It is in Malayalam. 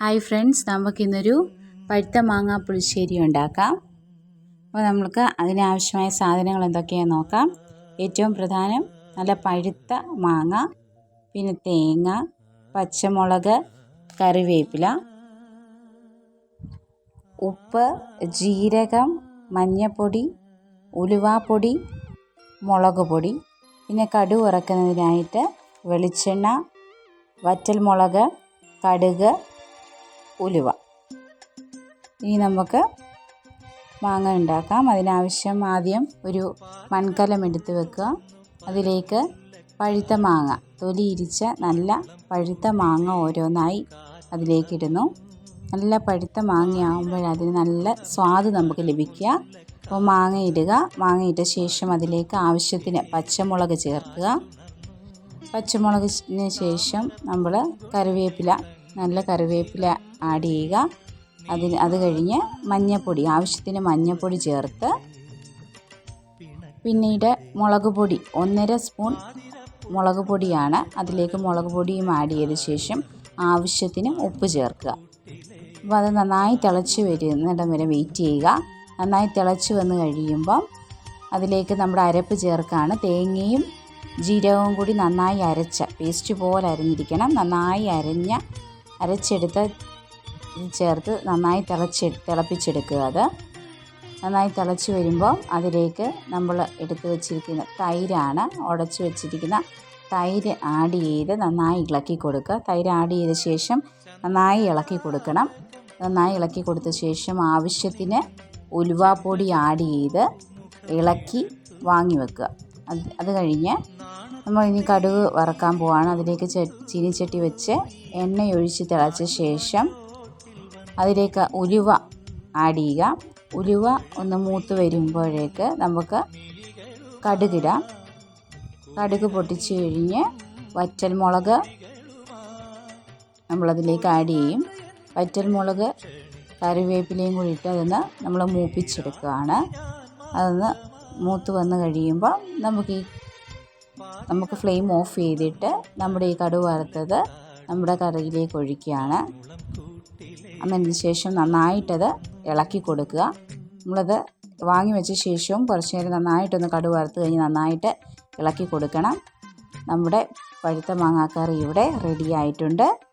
ഹായ് ഫ്രണ്ട്സ് നമുക്കിന്നൊരു പഴുത്ത മാങ്ങാ പുളിശ്ശേരി ഉണ്ടാക്കാം. അപ്പോൾ നമുക്ക് അതിനാവശ്യമായ സാധനങ്ങൾ എന്തൊക്കെയാണെന്ന് നോക്കാം. ഏറ്റവും പ്രധാനം നല്ല പഴുത്ത മാങ്ങ പിന്നെ തേങ്ങ പച്ചമുളക് കറിവേപ്പില ഉപ്പ് ജീരകം മഞ്ഞൾപ്പൊടി ഉലുവാപ്പൊടി മുളക് പൊടി പിന്നെ കടു വറക്കുന്നതിനായിട്ട് വെളിച്ചെണ്ണ വറ്റൽമുളക് കടുക് ഉലുവ. ഇനി നമുക്ക് മാങ്ങ ഉണ്ടാക്കാം. അതിനാവശ്യം ആദ്യം ഒരു മൺകലം എടുത്ത് വെക്കുക. അതിലേക്ക് പഴുത്ത മാങ്ങ തൊലി ഇരിച്ച നല്ല പഴുത്ത മാങ്ങ ഓരോന്നായി അതിലേക്കിടുന്നു നല്ല പഴുത്ത മാങ്ങയാകുമ്പോൾ അതിന് നല്ല സ്വാദ് നമുക്ക് ലഭിക്കുക. അപ്പോൾ മാങ്ങ ഇടുക. മാങ്ങ ഇട്ട ശേഷം അതിലേക്ക് ആവശ്യത്തിന് പച്ചമുളക് ചേർക്കുക. പച്ചമുളകിന് ശേഷം നമ്മൾ കറിവേപ്പില നല്ല കറിവേപ്പില ആഡ് ചെയ്യുക. അതിന് അത് കഴിഞ്ഞ് മഞ്ഞൾപ്പൊടി ആവശ്യത്തിന് മഞ്ഞൾപ്പൊടി ചേർത്ത് പിന്നീട് മുളക് പൊടി ഒന്നര സ്പൂൺ മുളക് പൊടിയാണ്. അതിലേക്ക് മുളക് പൊടിയും ആഡ് ചെയ്ത ശേഷം ആവശ്യത്തിന് ഉപ്പ് ചേർക്കുക. അപ്പോൾ അത് നന്നായി തിളച്ച് വരുന്നിടം വരെ വെയിറ്റ് ചെയ്യുക. നന്നായി തിളച്ച് വന്ന് കഴിയുമ്പം അതിലേക്ക് നമ്മുടെ അരപ്പ് ചേർക്കുകയാണ് തേങ്ങയും ജീരകവും കൂടി നന്നായി അരച്ച പേസ്റ്റ് പോലെ അരിഞ്ഞിരിക്കണം. നന്നായി അരഞ്ഞ അരച്ചെടുത്ത ചേർത്ത് നന്നായി തിളച്ച് തിളപ്പിച്ചെടുക്കുക അത്. നന്നായി തിളച്ച് വരുമ്പോൾ അതിലേക്ക് നമ്മൾ എടുത്തു വച്ചിരിക്കുന്ന തൈരാണ് ഉടച്ച് വെച്ചിരിക്കുന്ന തൈര് ആഡ് ചെയ്ത് നന്നായി ഇളക്കി കൊടുക്കുക. തൈര് ആഡ് ചെയ്ത ശേഷം നന്നായി ഇളക്കി കൊടുക്കണം. നന്നായി ഇളക്കി കൊടുത്ത ശേഷം ആവശ്യത്തിന് ഉലുവാപ്പൊടി ആഡ് ചെയ്ത് ഇളക്കി വാങ്ങി വെക്കുക. അത് അത് കഴിഞ്ഞ് നമ്മൾ ഇനി കടുക് വറക്കാൻ പോവാണ്. അതിലേക്ക് ചീനിച്ചട്ടി വെച്ച് എണ്ണയൊഴിച്ച് തിളച്ച ശേഷം അതിലേക്ക് ഉലുവ ആഡ് ചെയ്യുക. ഉലുവ ഒന്ന് മൂത്ത് വരുമ്പോഴേക്ക് നമുക്ക് കടുകിടാം. കടുക് പൊട്ടിച്ച് കഴിഞ്ഞ് വറ്റൽമുളക് നമ്മളതിലേക്ക് ആഡ് ചെയ്യും. വറ്റൽമുളക് കറിവേപ്പിലയും കൂടി ഇട്ട് അതൊന്ന് നമ്മൾ മൂപ്പിച്ചെടുക്കുകയാണ്. അതൊന്ന് മൂത്ത് വന്ന് കഴിയുമ്പോൾ നമുക്ക് ഈ നമുക്ക് ഫ്ലെയിം ഓഫ് ചെയ്തിട്ട് നമ്മുടെ ഈ കടുക് വറുത്തത് നമ്മുടെ കറിയിലേക്ക് ഒഴിക്കുകയാണ്. അന്നതിന് ശേഷം നന്നായിട്ടത് ഇളക്കി കൊടുക്കുക. നമ്മളത് വാങ്ങി വെച്ച ശേഷവും കുറച്ച് നേരം നന്നായിട്ടൊന്ന് കടുക് വറുത്ത് കഴിഞ്ഞ് നന്നായിട്ട് ഇളക്കി കൊടുക്കണം. നമ്മുടെ പഴുത്ത മാങ്ങാക്കറി ഇവിടെ റെഡി ആയിട്ടുണ്ട്.